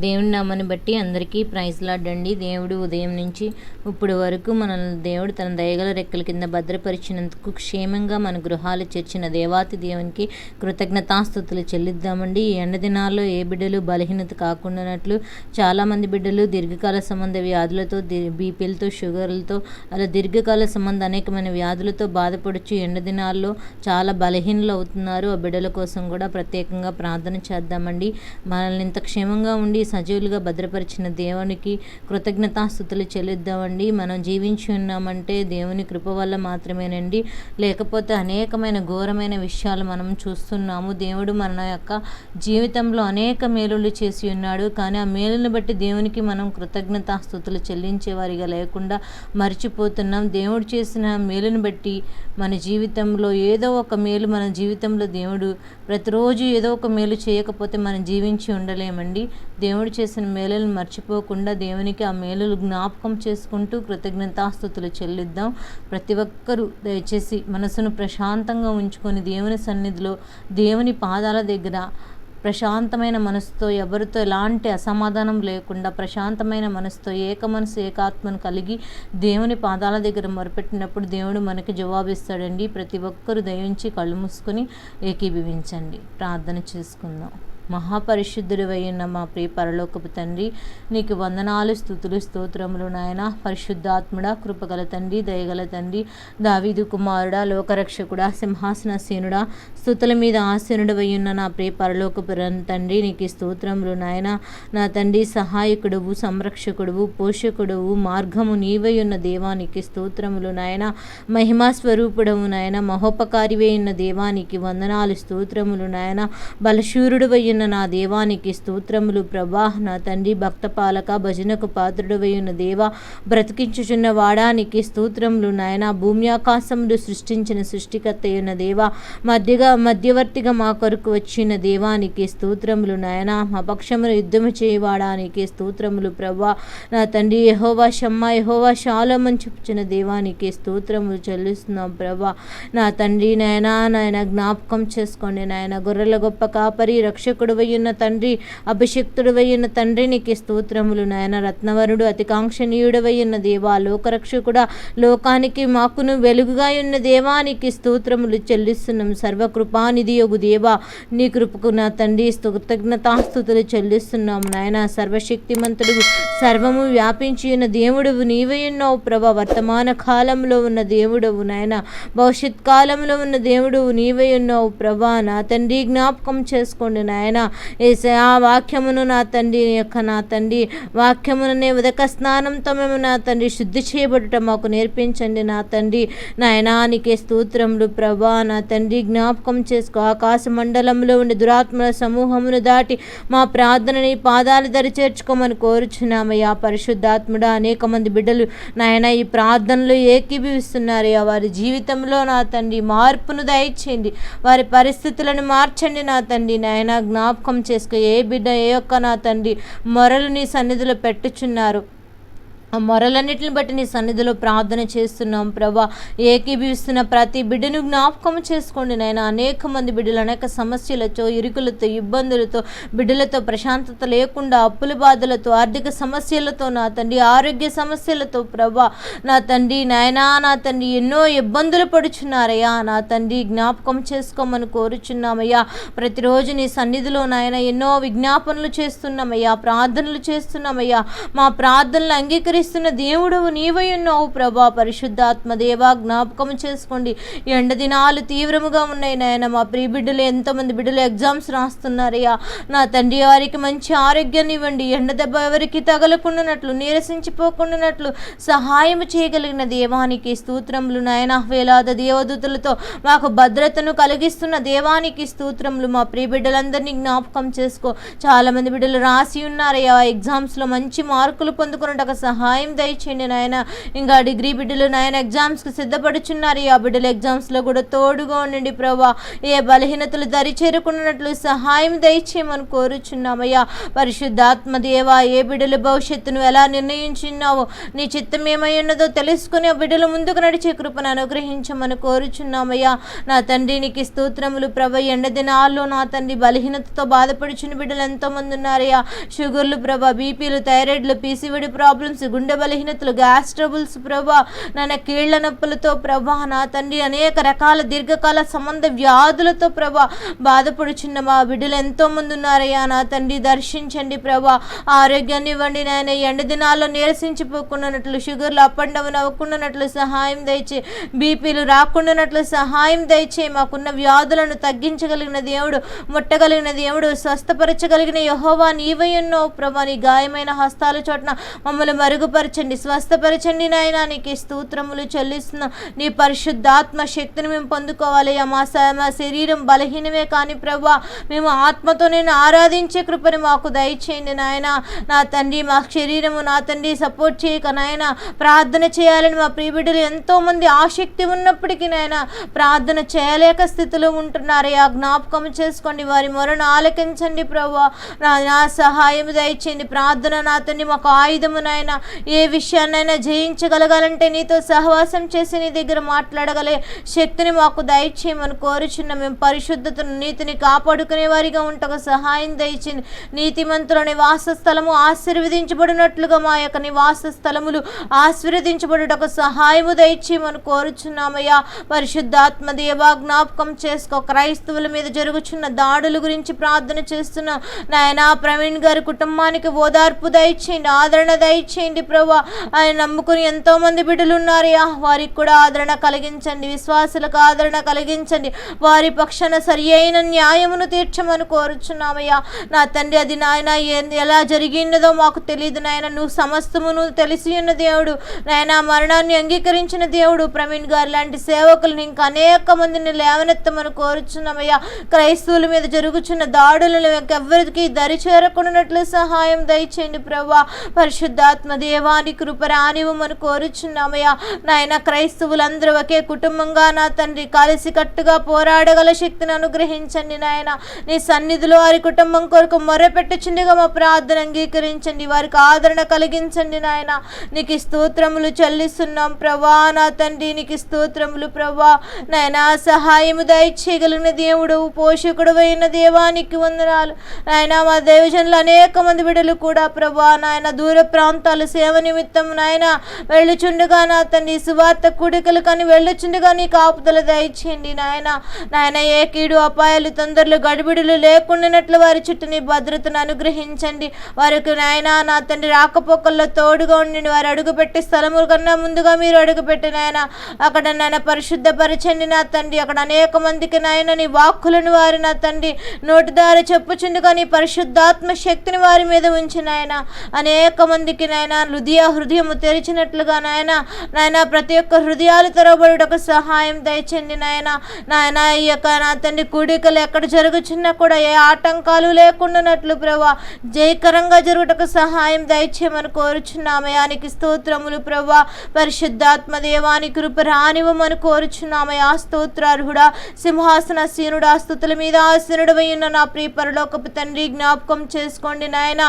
దేవుని నామాన్ని బట్టి అందరికీ ప్రైజ్ లాడ్డండి. దేవుడు ఉదయం నుంచి ఇప్పుడు వరకు మనల్ని దేవుడు తన దయగల రెక్కల కింద భద్రపరిచినందుకు క్షేమంగా మన గృహాలు చేర్చిన దేవాతి దేవునికి కృతజ్ఞతాస్థుతులు చెల్లిద్దామండి. ఈ ఎండ దినాల్లో ఏ బిడ్డలు బలహీనత కాకుండానట్లు చాలామంది బిడ్డలు దీర్ఘకాల సంబంధ వ్యాధులతో బీపీలతో షుగర్లతో అలా దీర్ఘకాల సంబంధ అనేకమైన వ్యాధులతో బాధపడుచు ఎండ దినాల్లో చాలా బలహీనలు అవుతున్నారు. ఆ బిడ్డల కోసం కూడా ప్రత్యేకంగా ప్రార్థన చేద్దామండి. మనల్ని ఇంత క్షేమంగా ఉండి సజీవులుగా భద్రపరిచిన దేవునికి కృతజ్ఞతాస్థుతులు చెల్లిద్దామండి. మనం జీవించి ఉన్నామంటే దేవుని కృప వల్ల మాత్రమేనండి. లేకపోతే అనేకమైన ఘోరమైన విషయాలు మనం చూస్తున్నాము. దేవుడు మన యొక్క జీవితంలో అనేక మేలులు చేసి ఉన్నాడు. కానీ ఆ మేలును బట్టి దేవునికి మనం కృతజ్ఞతాస్థుతులు చెల్లించేవారిగా లేకుండా మర్చిపోతున్నాం. దేవుడు చేసిన మేలును బట్టి మన జీవితంలో ఏదో ఒక మేలు మన జీవితంలో దేవుడు ప్రతిరోజు ఏదో ఒక మేలు చేయకపోతే మనం జీవించి ఉండలేమండి. దేవుడు దేవుడు చేసిన మేలులను మర్చిపోకుండా దేవునికి ఆ మేలులు జ్ఞాపకం చేసుకుంటూ కృతజ్ఞతాస్థుతులు చెల్లిద్దాం. ప్రతి ఒక్కరూ దయచేసి మనసును ప్రశాంతంగా ఉంచుకొని దేవుని సన్నిధిలో దేవుని పాదాల దగ్గర ప్రశాంతమైన మనసుతో ఎవరితో ఎలాంటి అసమాధానం లేకుండా ప్రశాంతమైన మనసుతో ఏక మనసు ఏకాత్మను కలిగి దేవుని పాదాల దగ్గర మొరపెట్టినప్పుడు దేవుడు మనకి జవాబిస్తాడండి. ప్రతి ఒక్కరు దయించి కళ్ళు మూసుకొని ఏకీభవించండి. ప్రార్థన చేసుకుందాం. మహాపరిశుద్ధుడు ఉన్న మా ప్రియ పరలోకపు తండ్రి నీకు వందనాలు స్థుతులు స్తోత్రములు నాయన. పరిశుద్ధాత్ముడ కృపగల తండ్రి దయగల తండ్రి దావీదు కుమారుడా లోకరక్షకుడా సింహాసనసీనుడా స్థుతుల మీద ఆసీనుడు నా ప్రియ పరలోకపు తండ్రి నీకు స్తోత్రములు నాయన. నా తండ్రి సహాయకుడువు సంరక్షకుడువు పోషకుడువు మార్గము నీవై ఉన్న దేవానికి స్తోత్రములు నాయన. మహిమా స్వరూపుడవు నాయన మహోపకారివై ఉన్న దేవానికి వందనాలు స్తోత్రములు నాయన. బలశూరుడు ఉన్న నా దేవానికి స్తోత్రములు. ప్రభా నా తండ్రి భక్త పాలక భజనకు పాత్రుడు ఉన్న దేవా బ్రతికించుచున్న వాడానికి స్తోత్రములు. నాయన భూమి ఆకాశములు సృష్టించిన సృష్టికర్త అయిన దేవా మధ్యగా మధ్యవర్తిగా మా కొరకు వచ్చిన దేవానికి స్తోత్రములు. నాయన మా పక్షమును యుద్ధము చేయవాడానికి స్తోత్రములు. ప్రభా నా తండ్రి యహోవా షమ్మ యహోవా శాలమని చెప్పుచిన దేవానికి స్తోత్రములు చెల్లిస్తున్నాం. ప్రభా నా తండ్రి నాయన నాయన జ్ఞాపకం చేసుకోండి. నాయన గొర్రెల గొప్ప కాపరి రక్షకు ఉన్న తండ్రి అభిషక్తుడు ఉన్న తండ్రి నీకు స్తోత్రములు నాయన. రత్నవరుడు అతి కాంక్షణీయుడు ఉన్న దేవా లోకరక్షకుడా లోకానికి మాకును వెలుగుగా ఉన్న దేవానికి స్తోత్రములు చెల్లిస్తున్నాం. సర్వకృపానిధి యొగు దేవా నీ కృపకు నా తండ్రి కృతజ్ఞతాస్థుతులు చెల్లిస్తున్నాం నాయన. సర్వశక్తిమంతుడు సర్వము వ్యాపించి ఉన్న దేవుడువు నీవై ఉన్నావు ప్రభ. వర్తమాన కాలంలో ఉన్న దేవుడవు నాయన. భవిష్యత్ కాలంలో ఉన్న దేవుడువు నీవై ఉన్నావు ప్రభా. నా తండ్రి జ్ఞాపకం చేసుకోండి నాయన. ఏసే ఆ వాక్యమును నా తండ్రి యొక్క నా తండ్రి వాక్యముననే ఉదక స్నానంతో మేము నా తండ్రి శుద్ధి చేయబడుట మాకు నేర్పించండి నా తండ్రి. నాయనానికే స్తోత్రములు ప్రభా. నా తండ్రి జ్ఞాపకం చేసుకో. ఆకాశ మండలంలో ఉండే దురాత్మల సమూహమును దాటి మా ప్రార్థనని పాదాలు దరి చేర్చుకోమని కోరుచున్నామయ్యా. పరిశుద్ధాత్ముడా అనేక మంది బిడ్డలు నాయన ఈ ప్రార్థనలు ఏకీభవిస్తున్నారయ్యా వారి జీవితంలో నా తండ్రి మార్పును దయచేయండి. వారి పరిస్థితులను మార్చండి నా తండ్రి నాయన. జ్ఞాపకం చేసుకో ఏ బిడ్డ ఏ ఒక్క నా తండ్రి మొరలు నీ సన్నిధిలో పెట్టుచున్నారు. మొరలన్నిటిని బట్టి నీ సన్నిధిలో ప్రార్థన చేస్తున్నాం ప్రభా. ఏకీభవిస్తున్న ప్రతి బిడ్డను జ్ఞాపకం చేసుకోండి నాయన. అనేక మంది బిడ్డలు అనేక సమస్యలతో ఇరుకులతో ఇబ్బందులతో బిడ్డలతో ప్రశాంతత లేకుండా అప్పుల బాధలతో ఆర్థిక సమస్యలతో నా తండ్రి ఆరోగ్య సమస్యలతో ప్రభా. నా తండ్రి నాయనా నా తండ్రి ఎన్నో ఇబ్బందులు పడుచున్నారయ్యా. నా తండ్రి జ్ఞాపకం చేసుకోమని కోరుచున్నామయ్యా. ప్రతిరోజు నీ సన్నిధిలో నాయన ఎన్నో విజ్ఞాపనలు చేస్తున్నామయ్యా ప్రార్థనలు చేస్తున్నామయ్యా. మా ప్రార్థనలు అంగీకరి అనుగ్రహిస్తున్న దేవుడవు నీవై ఉన్నావు ప్రభా. పరిశుద్ధాత్మ దేవా జ్ఞాపకం చేసుకోండి. ఎండ దినాలు తీవ్రముగా ఉన్నాయి నాయన. మా ప్రియ బిడ్డలు ఎంతమంది బిడ్డలు ఎగ్జామ్స్ రాస్తున్నారయ్యా నా తండ్రి వారికి మంచి ఆరోగ్యాన్ని ఇవ్వండి. ఎండ దెబ్బ ఎవరికి తగలకుండానట్లు నీరసించిపోకుండానట్లు సహాయం చేయగలిగిన దేవానికి స్తోత్రములు నాయన. వేలాద దేవదూతలతో మాకు భద్రతను కలిగిస్తున్న దేవానికి స్తోత్రములు మా ప్రియ బిడ్డలందరినీ జ్ఞాపకం చేసుకో. చాలామంది బిడ్డలు రాసి ఉన్నారయ్యా ఎగ్జామ్స్లో మంచి మార్కులు పొందుకున్నట్టు సహాయం సహాయం దయచేయండి నాయన. ఇంకా డిగ్రీ బిడ్డలు నాయన ఎగ్జామ్స్కి సిద్ధపడుచున్నారు. ఆ బిడ్డలు ఎగ్జామ్స్లో కూడా తోడుగా ఉండండి ప్రభా. ఏ బలహీనతలు దరి చేరుకున్నట్లు సహాయం దయచేయమని కోరుచున్నామయ్యా. పరిశుద్ధాత్మ దేవా ఏ బిడ్డల భవిష్యత్తును ఎలా నిర్ణయించున్నావో నీ చిత్తం ఏమై ఉన్నదో తెలుసుకుని ఆ బిడ్డలు ముందుకు నడిచే కృపను అనుగ్రహించమని కోరుచున్నామయ్యా. నా తండ్రి నీకు స్తోత్రములు ప్రభ. ఎండ దినాల్లో నా తండ్రి బలహీనతతో బాధపడుచున్న బిడ్డలు ఎంతోమంది ఉన్నారయ్యా. షుగర్లు ప్రభ బీపీలు థైరాయిడ్లు పీసీవీడి ప్రాబ్లమ్స్ గుండె బలహీనతలు గ్యాస్ ట్రబుల్స్ ప్రభా నాన్న కీళ్ళ నొప్పులతో ప్రభా నా తండ్రి అనేక రకాల దీర్ఘకాల సంబంధ వ్యాధులతో ప్రభా బాధపడుచున్న మా బిడ్డలు ఎంతో మంది ఉన్నారయ్యా. నా తండ్రి దర్శించండి ప్రభా. ఆరోగ్యాన్ని ఇవ్వండి నాయన. ఎండ దినాల్లో నీరసించిపోకుండానట్లు షుగర్లు అప్ అండ్ డౌన్ అవ్వకుండానట్లు సహాయం దయచే బీపీలు రాకుండానట్లు సహాయం దయచే మాకున్న వ్యాధులను తగ్గించగలిగిన దేవుడు ముట్టగలిగిన దేవుడు స్వస్థపరచగలిగిన యహోవా నీవై ఉన్నావు ప్రభా. నీ గాయమైన హస్తాల చోట్న మమ్మల్ని మరుగు స్వస్థపరచండి నాయన. నీకు స్తోత్రములు చెల్లిస్తున్న. నీ పరిశుద్ధాత్మ శక్తిని మేము పొందుకోవాలి. మా స- మా శరీరం బలహీనమే కానీ ప్రభా మేము ఆత్మతో నేను ఆరాధించే కృపని మాకు దయచేయండి నాయన. నా తండ్రి మా శరీరము నా తండ్రి సపోర్ట్ చేయక నాయన. ప్రార్థన చేయాలని మా ప్రియబిడ్డలు ఎంతోమంది ఆసక్తి ఉన్నప్పటికీ నాయన ప్రార్థన చేయలేక స్థితిలో ఉంటున్నారయ్యా జ్ఞాపకం చేసుకోండి వారి మొరను ఆలకించండి ప్రభా. నా నా సహాయం దయచేయండి. ప్రార్థన నా తండ్రి మాకు ఆయుధము నాయన. ఏ విషయాన్నైనా జయించగలగాలంటే నీతో సహవాసం చేసి నీ దగ్గర మాట్లాడగలే శక్తిని మాకు దయచేయమని కోరుచున్న మేము పరిశుద్ధతను నీతిని కాపాడుకునే వారిగా ఉంటకు సహాయం దయచింది నీతిమంతుల నివాస స్థలము ఆశీర్వదించబడినట్లుగా మా యొక్క నివాస స్థలములు ఆశీర్వదించబడుటకు సహాయము దయచేయమని కోరుచున్నామయ్యా. పరిశుద్ధాత్మ దేవా జ్ఞాపకం చేసుకో. క్రైస్తవుల మీద జరుగుచున్న దాడుల గురించి ప్రార్థన చేస్తున్నాం నాయనా ప్రవీణ్ గారి కుటుంబానికి ఓదార్పు దయచేయండి ఆదరణ దయచేయండి. ప్రభా. ఆయన నమ్ముకుని ఎంతో మంది బిడ్డలు ఉన్నారయ్యా వారికి కూడా ఆదరణ కలిగించండి. విశ్వాసులకు ఆదరణ కలిగించండి. వారి పక్షాన సరి అయిన న్యాయమును తీర్చమని కోరుచున్నామయ్యా. నా తండ్రి అది నాయన ఎలా జరిగినదో మాకు తెలియదు నాయన. నువ్వు సమస్తమును తెలిసి ఉన్న దేవుడు. నాయన మరణాన్ని అంగీకరించిన దేవుడు. ప్రవీణ్ గారు లాంటి సేవకులను ఇంకా అనేక మందిని లేవనెత్తమని కోరుచున్నామయ్యా. క్రైస్తవుల మీద జరుగుచున్న దాడులను ఎవరికి దరి చేరకున్నట్లు సహాయం దయచేయండి ప్రభా. పరిశుద్ధాత్మ దేవాని కృప రానివ్వమని కోరుచున్నామయ్యా. నాయన క్రైస్తవులందరూ ఒకే కుటుంబంగా నా తండ్రి కలిసి కట్టుగా పోరాడగల శక్తిని అనుగ్రహించండి నాయన. నీ సన్నిధిలో వారి కుటుంబం కొరకు మొరపెట్టుచుండగా మా ప్రార్థన అంగీకరించండి. వారికి ఆదరణ కలిగించండి నాయన. నీకు స్తోత్రములు చెల్లిస్తున్నాం ప్రభా నా తండ్రి నీకు స్తోత్రములు ప్రభా. నాయన సహాయము దయచేయగలిగిన దేవుడు పోషకుడు అయిన దేవానికి వందనాలు. నాయన మా దేవజనులు అనేక మంది బిడ్డలు కూడా ప్రభా నాయన దూర ప్రాంతాలు నిమిత్తం నాయన వెళ్ళుచుండగా నా తండ్రి సువార్త కూడికలు కానీ వెళ్ళుచుండగా నీ కాపుదల దయచేయండి నాయన. నాయన ఏ కీడు అపాయాలు తొందరలు గడిబిడులు లేకుండానట్లు వారి చుట్టూ నీ భద్రతను అనుగ్రహించండి. వారికి నాయన నా తండ్రి రాకపోకల్లో తోడుగా ఉండండి. వారు అడుగుపెట్టే స్థలము కన్నా ముందుగా మీరు అడుగుపెట్టి నాయన. అక్కడ నాయన పరిశుద్ధపరచండి నా తండ్రి. అక్కడ అనేక మందికి నాయన నీ వాక్కులను వారి నా తండ్రి. నోటి దారి చెప్పుచుండగా నీ పరిశుద్ధాత్మ శక్తిని వారి మీద ఉంచి నాయన. అనేక మందికి నాయన హృదయ హృదయము తెరిచినట్లుగా నాయన నాయన ప్రతి ఒక్క హృదయాలు తెరవబడుటకు సహాయం దయచండి నాయన. నాయన ఈ యొక్క నా తండ్రి కూడికలు ఎక్కడ జరుగుచున్నా కూడా ఏ ఆటంకాలు లేకుండానట్లు ప్రభా జయకరంగా జరుగుటకు సహాయం దయచేయమని కోరుచున్నామయానికి స్తోత్రములు ప్రభా పరిశుద్ధాత్మ దేవాని కృప రానివ్వమని కోరుచున్నామయా స్తోత్రార్హుడా సింహాసన సీనుడు స్థుతుల మీద ఆసీనుడవై ఉన్న నా ప్రియ పరలోకపు తండ్రి జ్ఞాపకం చేసుకోండి నాయన.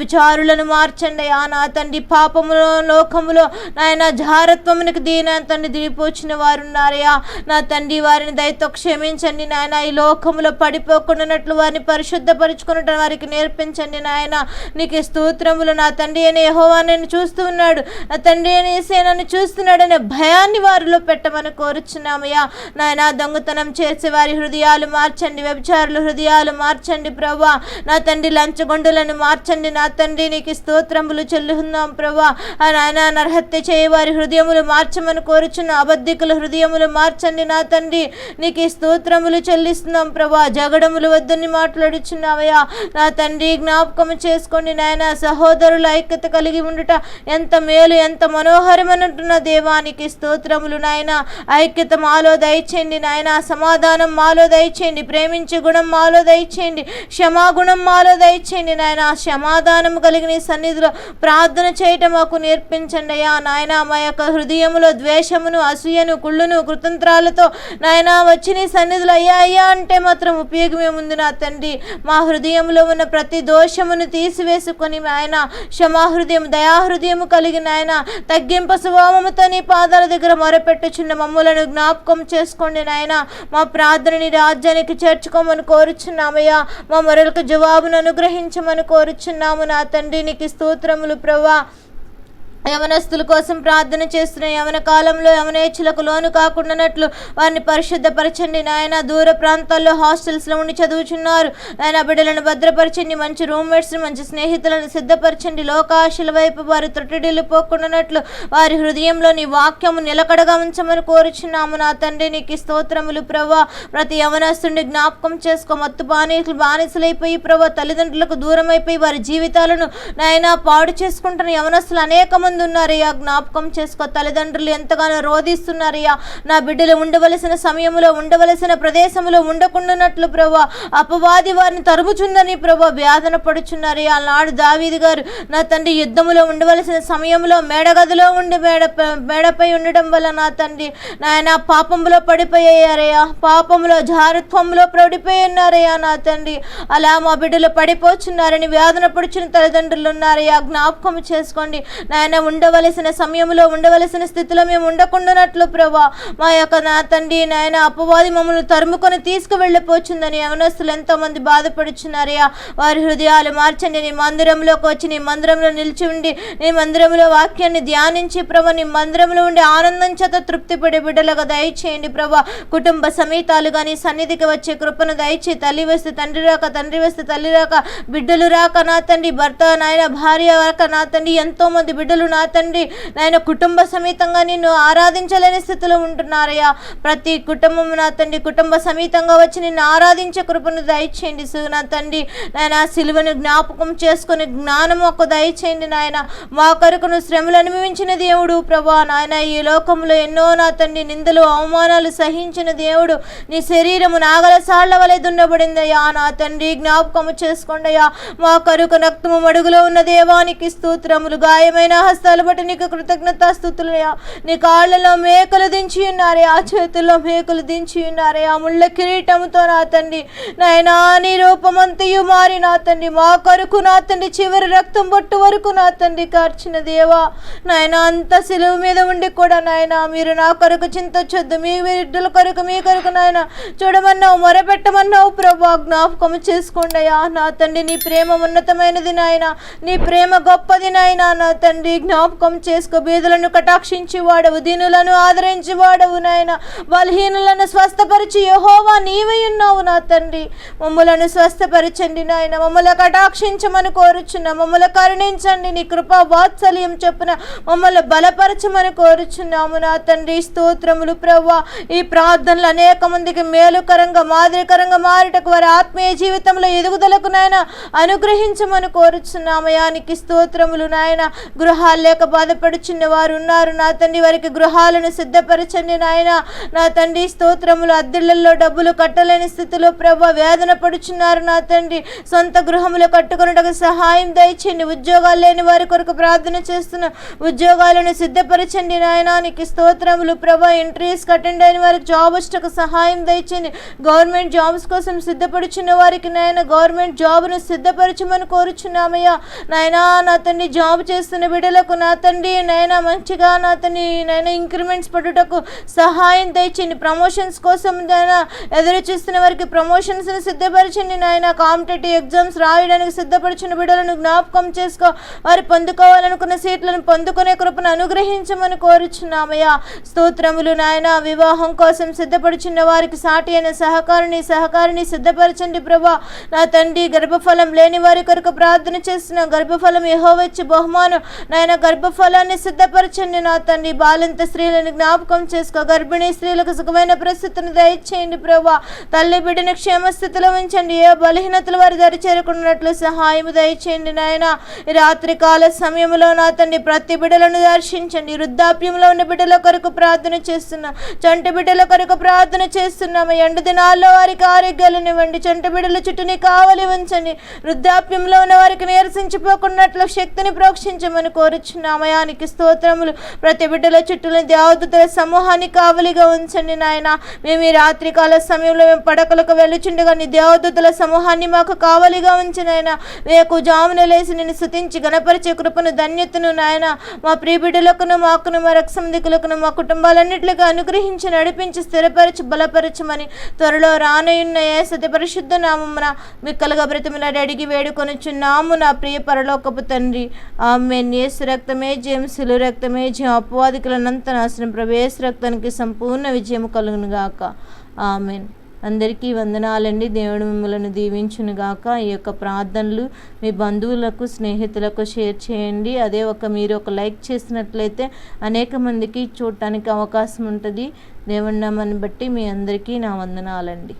విచారులను మార్చండి ఆ నా తండ్రి పాపములో లోకములో నాయన జారత్వమునికి దీన తండ్రి దిగిపోచిన వారు ఉన్నారయ్యా నా తండ్రి వారిని దయతో క్షమించండి నాయన. ఈ లోకములో పడిపోకుండానట్లు వారిని పరిశుద్ధపరుచుకున్నట్టు వారికి నేర్పించండి నాయన. నీకు స్తోత్రములు నా తండ్రి అనే యహోవా నేను చూస్తూ ఉన్నాడు నా తండ్రి అని ఏసే నన్ను చూస్తున్నాడు అనే భయాన్ని వారిలో పెట్టమని కోరుచున్నామయ్యా. నాయన దొంగతనం చేసే వారి హృదయాలు మార్చండి. వ్యభిచారుల హృదయాలు మార్చండి ప్రభా. నా తండ్రి లంచగొండులను మార్చండి. నా తండ్రి నీకు స్తోత్రములు చెల్లుతున్నాం ప్రభా ఆ నాయన నరహత్య చేయ వారి హృదయములు మార్చమని కోరుచున్న అబద్ధికుల హృదయములు మార్చండి నా తండ్రి. నీకు ఈ స్తోత్రములు చెల్లిస్తున్నాం ప్రభా జగడములు వద్దని మాట్లాడుచున్నావయ్యా. నా తండ్రి జ్ఞాపకం చేసుకోండి నాయన. సహోదరుల ఐక్యత కలిగి ఉండుట ఎంత మేలు ఎంత మనోహరమనుంటున్న దేవానికి స్తోత్రములు నాయన. ఐక్యత మాలో దయచేయండి నాయన. సమాధానం మాలో దయచేయండి. ప్రేమించే గుణం మాలో దయచేయండి. క్షమాగుణం మాలో దయచేయండి నాయన. సమాధానం కలిగిన సన్నిధిలో ప్రార్థన చేయటం మాకు నేర్పించండి అయ్యా. నాయన మా యొక్క హృదయములో ద్వేషమును అసూయను కుళ్ళును కృతంత్రాలతో నాయన వచ్చి నీ సన్నిధులు అయ్యా అయ్యా అంటే మాత్రం ఉపయోగమే ఉంది నా తండ్రి? మా హృదయంలో ఉన్న ప్రతి దోషమును తీసివేసుకొని ఆయన క్షమాహృదయం దయాహృదయము కలిగిన ఆయన తగ్గింప స్వభావముతో నీ పాదాల దగ్గర మొరపెట్టుచున్న మమ్ములను జ్ఞాపకం చేసుకోండి నాయన. మా ప్రార్థనని రాజ్యానికి చేర్చుకోమని కోరుచున్నామయ్యా. మా మొరలకు జవాబును అనుగ్రహించమని కోరుచున్నాము నా తండ్రి. నీకు స్తోత్రములు ప్రభా. యవనస్తుల కోసం ప్రార్థన చేస్తున్న యవన కాలంలో యవనేచ్చులకు లోను కాకుండానట్లు వారిని పరిశుద్ధపరచండి. నాయన దూర ప్రాంతాల్లో హాస్టల్స్లో ఉండి చదువుచున్నారు. నాయన బిడ్డలను భద్రపరచండి. మంచి రూమ్మేట్స్ని మంచి స్నేహితులను సిద్ధపరచండి. లోకాశల వైపు వారి త్రొట్టడిల్లు పోకుండానట్లు వారి హృదయంలో నీ వాక్యము నిలకడగా ఉంచమని కోరుచున్నాము. నా తండ్రి నీకు స్తోత్రములు ప్రభా ప్రతి యవనస్తుని జ్ఞాపకం చేసుకో. మత్తు బానిసలు బానిసలైపోయి ప్రభా తల్లిదండ్రులకు దూరమైపోయి వారి జీవితాలను నాయన పాడు చేసుకుంటున్న యవనస్తులు అనేక మంది ఉన్నారయ్యా జ్ఞాపకం చేసుకో తల్లిదండ్రులు ఎంతగానో రోధిస్తున్నారయ్యా. నా బిడ్డలు ఉండవలసిన సమయంలో ఉండవలసిన ప్రదేశంలో ఉండకుండానట్లు ప్రభా అపవాది వారిని తరుముచుందని ప్రభా వ్యాధన పడుచున్నారయ్యా. నాడు దావీది గారు నా తండ్రి యుద్ధములో ఉండవలసిన సమయంలో మేడగదిలో ఉండి మేడ మేడపై ఉండడం వల్ల నా తండ్రి నాయన పాపంలో పడిపోయారయ్యా. పాపంలో జారత్వంలో పడిపోయి ఉన్నారయ్యా నా తండ్రి. అలా మా బిడ్డలు పడిపోచున్నారని వ్యాధన పడుచున్న తల్లిదండ్రులు ఉన్నారయ్యా. జ్ఞాపకం చేసుకోండి. నాయన ఉండవలసిన సమయంలో ఉండవలసిన స్థితిలో మేము ఉండకుండానట్లు ప్రభా మా యొక్క నా తండ్రి నాయన అపవాది మమ్మల్ని తరుముకొని తీసుకువెళ్ళిపోచుందని యవనస్తులు ఎంతోమంది బాధపడుచున్నారయ్యా వారి హృదయాలు మార్చండి. నీ మందిరంలోకి వచ్చి నీ మందిరంలో నిలిచి ఉండి నీ మందిరంలో వాక్యాన్ని ధ్యానించి ప్రభా నీ మందిరంలో ఉండి ఆనందం చేత తృప్తిపడి బిడ్డలుగా దయచేయండి ప్రభా. కుటుంబ సమేతాలుగా నీ సన్నిధికి వచ్చే కృపను దయచి తల్లి వస్తే తండ్రి రాక తండ్రి వస్తే తల్లి రాక బిడ్డలు రాక నా తండ్రి భర్త నాయన భార్య రాక నా తండ్రి ఎంతో మంది బిడ్డలు నా తండ్రి నాయన కుటుంబ సమేతంగా నిన్ను ఆరాధించలేని స్థితిలో ఉంటున్నారయ్యా. ప్రతి కుటుంబం నా తండ్రి కుటుంబ సమేతంగా వచ్చి నిన్ను ఆరాధించే కృపను దయచేయండి. సు నా తండ్రి నాయన సిలువను జ్ఞాపకం చేసుకుని జ్ఞానం ఒక దయచేయండి నాయన. మా కొరకు నువ్వు శ్రమలు అనుభవించిన దేవుడు ప్రభా నాయన. ఈ లోకంలో ఎన్నో నా తండ్రి నిందలు అవమానాలు సహించిన దేవుడు. నీ శరీరము నాగల సాళ్ళ వలె దున్నబడిందయ్యా నా తండ్రి జ్ఞాపకము చేసుకోండి మా కరుకు రక్తము మడుగులో ఉన్న దేవానికి స్తోత్రములు గాయమైన హస్తాలు బట్టి నీకు కృతజ్ఞత స్థుతులయ్యా. నీ కాళ్ళలో మేకలు దించి ఉన్నారే ఆ చేతుల్లో మేకలు దించి ఉన్నారే ఆ ముళ్ళ కిరీటముతో నా తండ్రి. నాయనా నీ రూపమంతయు మారి నా తండ్రి. మా కొరకు నా తండ్రి చివరి రక్తం బొట్టు వరకు నా తండ్రి కార్చిన దేవా. నాయన అంత సెలవు మీద ఉండి కూడా నాయన మీరు నా కొరకు చింతొచ్చొద్దు మీ బిడ్డల కొరకు మీ కొరకు నాయన చూడమన్నావు మొరపెట్టమన్నావు ప్రభా జ్ఞాపకం చేసుకోండి అయ్యా. నా తండ్రి నీ ప్రేమ ఉన్నతమైనది నాయన నీ ప్రేమ గొప్పది నాయన నా తండ్రి జ్ఞాపకం చేసుకో బీదులను కటాక్షించి వాడవు దీనులను ఆదరించి వాడవు నాయన. బలహీనులను స్వస్థపరిచి యహోవా నీవై ఉన్నావు నా తండ్రి. మమ్మలను స్వస్థపరచండి నాయన. మమ్మల్ని కటాక్షించమని కోరుచున్నా మమ్మల్ని కరుణించండి నీ కృపా వాత్సల్యం చెప్పున మమ్మల్ని బలపరచమని కోరుచున్నాము నా తండ్రి. స్తోత్రములు ప్రవ్వా. ఈ ప్రార్థనలు అనేక మందికి మేలుకరంగా మాదిరికరంగా మారిటకు వారి ఆత్మీయ జీవితంలో ఎదుగుదలకు నాయన అనుగ్రహించమని కోరుచున్నామయానికి స్తోత్రములు నాయన. గృహాలు లేక బాధపడుచున్న వారు ఉన్నారు. నా తండ్రి వారికి గృహాలను సిద్ధపరచండి నాయన. నా తండ్రి స్తోత్రములు అద్దెళ్ళలో డబ్బులు కట్టలేని స్థితిలో ప్రభా వేదన పడుచున్నారు. నా తండ్రి సొంత గృహములు కట్టుకున్నటకు సహాయం దయచండి ఉద్యోగాలు లేని వారి కొరకు ప్రార్థన చేస్తున్న ఉద్యోగాలను సిద్ధపరచండి నాయనానికి స్తోత్రములు ప్రభా. ఇంటర్వ్యూస్ అటెండ్ అయిన వారికి జాబ్ వచ్చటకు సహాయం దయచండి గవర్నమెంట్ జాబ్స్ కోసం సిద్ధపడుచున్న వారికి నాయన గవర్నమెంట్ జాబ్ను సిద్ధపరచమని కోరుచున్నామయ్యా. నాయనా నా తండ్రి జాబ్ చేస్తున్న బిడ్డలకు నా తండ్రి నైనా మంచిగా నా తండ్రి నాయన ఇంక్రిమెంట్స్ పడుటకు సహాయం తెచ్చింది ప్రమోషన్స్ కోసం నాయన ఎదురు చూస్తున్న వారికి ప్రమోషన్స్ని సిద్ధపరచండి. నాయన కాంపిటేటివ్ ఎగ్జామ్స్ రాయడానికి సిద్ధపరిచిన బిడ్డలను జ్ఞాపకం చేసుకో. వారు పొందుకోవాలనుకున్న సీట్లను పొందుకునే కృపను అనుగ్రహించమని కోరుచున్నామయ్యా. స్తోత్రములు నాయన వివాహం కోసం సిద్ధపడుచున్న వారికి సాటి అయిన సహకారిని సహకారిని సిద్ధపరచండి ప్రభా. నా తండ్రి గర్భఫలం లేని వారి కొరకు ప్రార్థన చేస్తున్న గర్భఫలం యెహోవా బహుమానం నాయన గర్భఫలాన్ని సిద్ధపరచండి నా తండ్రి. బాలింత స్త్రీలను జ్ఞాపకం చేసుకో. గర్భిణీ స్త్రీలకు సుఖమైన పరిస్థితిని దయచేయండి ప్రభా తల్లి బిడ్డను క్షేమస్థితిలో ఉంచండి. ఏ బలహీనతలు వారి దరి చేరుకున్నట్లు సహాయం దయచేయండి నాయన. రాత్రి కాల సమయంలో నా తండ్రి ప్రతి బిడ్డలను దర్శించండి. వృద్ధాప్యంలో ఉన్న బిడ్డల కొరకు ప్రార్థన చేస్తున్నాం. చంటి బిడ్డల కొరకు ప్రార్థన చేస్తున్నాము ఎండ దినాల్లో వారికి ఆరోగ్యాలనివ్వండి చంటి బిడ్డల చుట్టూని కావలి ఉంచండి. వృద్ధాప్యంలో ఉన్న వారికి నీరసించిపోకున్నట్లు శక్తిని ప్రోక్షించమని కోరుచు వేడుకొనుచున్న స్తోత్రములు. ప్రతి బిడ్డల చుట్టూ దేవదూతల సమూహాన్ని కావలిగా ఉంచండి నాయన. మేము ఈ రాత్రికాల సమయంలో మేము పడకలకు వెళ్ళుచుండగా నీ దేవదూతల సమూహాన్ని మాకు కావలిగా ఉంచినైనా వేకు జామున లేసి నేను శుతించి గణపరిచే కృపను ధన్యతను నాయన. మా ప్రియ బిడ్డలకును మాకును మా రక్షందికులకును మా కుటుంబాలన్నిటిగా అనుగ్రహించి నడిపించి స్థిరపరచి బలపరచమని త్వరలో రానయున్న ఏ సతి పరిశుద్ధ నామమున మిక్కలుగా బ్రతిమలాడి అడిగి వేడుకొనుచున్నాము నా ప్రియ పరలోకపు తండ్రి. ఆమె నేసుర రక్తమే జేమ్సులు రక్తమే జయం. అపవాదికులనంత నాశనం. ప్రవేశ రక్తానికి సంపూర్ణ విజయం కలుగును గాక. ఆమెన్. అందరికీ వందనాలండి. దేవుడు మిమ్మల్ని దీవించునుగాక ఈ యొక్క ప్రార్థనలు మీ బంధువులకు స్నేహితులకు షేర్ చేయండి. అదే ఒక మీరు ఒక లైక్ చేసినట్లయితే అనేక మందికి చూడటానికి అవకాశం ఉంటుంది. దేవుడి నామాన్ని బట్టి మీ అందరికీ నా వందనాలండి.